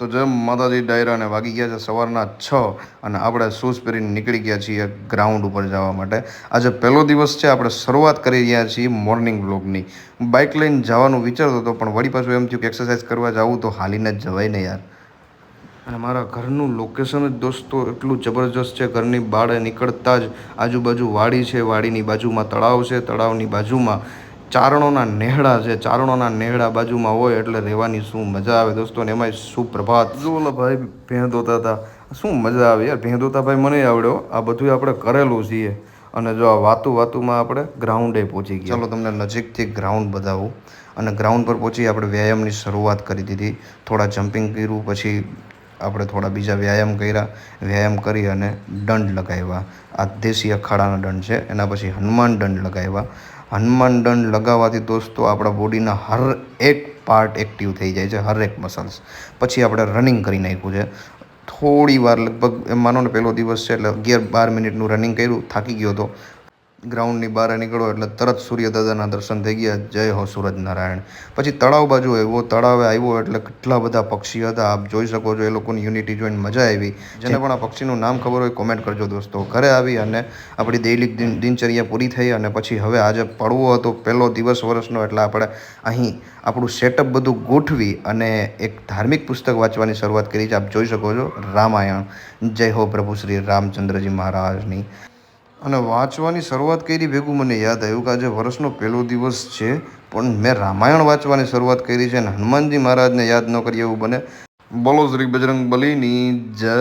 તો જેમ માતાજી ડાયરાને વાગી ગયા છે સવારના છ અને આપણે શૂઝ પહેરીને નીકળી ગયા છીએ ગ્રાઉન્ડ ઉપર જવા માટે. આજે પહેલો દિવસ છે, આપણે શરૂઆત કરી રહ્યા છીએ મોર્નિંગ બ્લોગની બાઇક લઈને જવાનું વિચારતો હતો, પણ વળી પાછું એમ થયું કે એક્સરસાઇઝ કરવા જવું તો હાલીને જ જવાય ને યાર. અને મારા ઘરનું લોકેશન જ દોસ્તો એટલું જબરજસ્ત છે, ઘરની બહાર નીકળતા જ આજુબાજુ વાડી છે, વાડીની બાજુમાં તળાવ છે, તળાવની બાજુમાં ચારણોના નેહડા છે. ચારણોના નેહડા બાજુમાં હોય એટલે રહેવાની શું મજા આવે દોસ્તો? ને એમાંય સુપ્રભાત. જો ભાઈ ભેં ધોતા હતા શું મજા આવે યાર ભેં ધોતા ભાઈ મને આવડ્યો આ બધું આપણે કરેલું છીએ. અને જો આ વાતું વાતુમાં આપણે ગ્રાઉન્ડે પહોંચી ગયા. ચાલો તમને નજીકથી ગ્રાઉન્ડ બતાવું. અને ગ્રાઉન્ડ પર પહોંચી આપણે વ્યાયામની શરૂઆત કરી દીધી. થોડા જમ્પિંગ કર્યું પછી આપણે થોડા બીજા વ્યાયામ કર્યા. વ્યાયામ કરી અને દંડ લગાવ્યા. આ દેશી અખાડાના દંડ છે. એના પછી હનુમાન દંડ લગાવ્યા. હનુમાન દંડ લગાવવાથી દોસ્તો, આપણા બોડીના હર એક પાર્ટ એક્ટિવ થઈ જાય છે, હર એક મસલ્સ પછી આપણે રનિંગ કરી નાખ્યું છે. થોડી વાર, લગભગ, એમ માનો ને પહેલો દિવસ છે, એટલે અગિયાર બાર મિનિટનું રનિંગ કર્યું, થાકી ગયો હતો. ગ્રાઉન્ડની બહાર નીકળો એટલે તરત સૂર્યદાદાના દર્શન થઈ ગયા. જય હો સૂરજનારાયણ. પછી તળાવ બાજુ આવ્યો તળાવે આવ્યો એટલે કેટલા બધા પક્ષી હતા. આપ જોઈ શકો છો એ લોકોની યુનિટી જોઈને મજા આવી. જેને પણ આ પક્ષીનું નામ ખબર હોય કોમેન્ટ કરજો દોસ્તો. ઘરે આવી અને આપણી દૈનિક દિન દિનચર્યા પૂરી થઈ અને પછી હવે આજે પડવો હતો પહેલો દિવસ વર્ષનો એટલે આપણે અહીં આપણું સેટઅપ બધું ગોઠવી અને એક ધાર્મિક પુસ્તક વાંચવાની શરૂઆત કરી છે. આપ જોઈ શકો છો રામાયણ. જય હો પ્રભુ શ્રી રામચંદ્રજી મહારાજની. અને વાંચવાની શરૂઆત કરી ભેગું મને યાદ આવ્યું કે આજે વર્ષનો પહેલો દિવસ છે, પણ મેં રામાયણ વાંચવાની શરૂઆત કરી છે અને હનુમાનજી મહારાજને યાદ ન કરીએ એવું બને. બોલો શ્રી બજરંગ બલીની જય.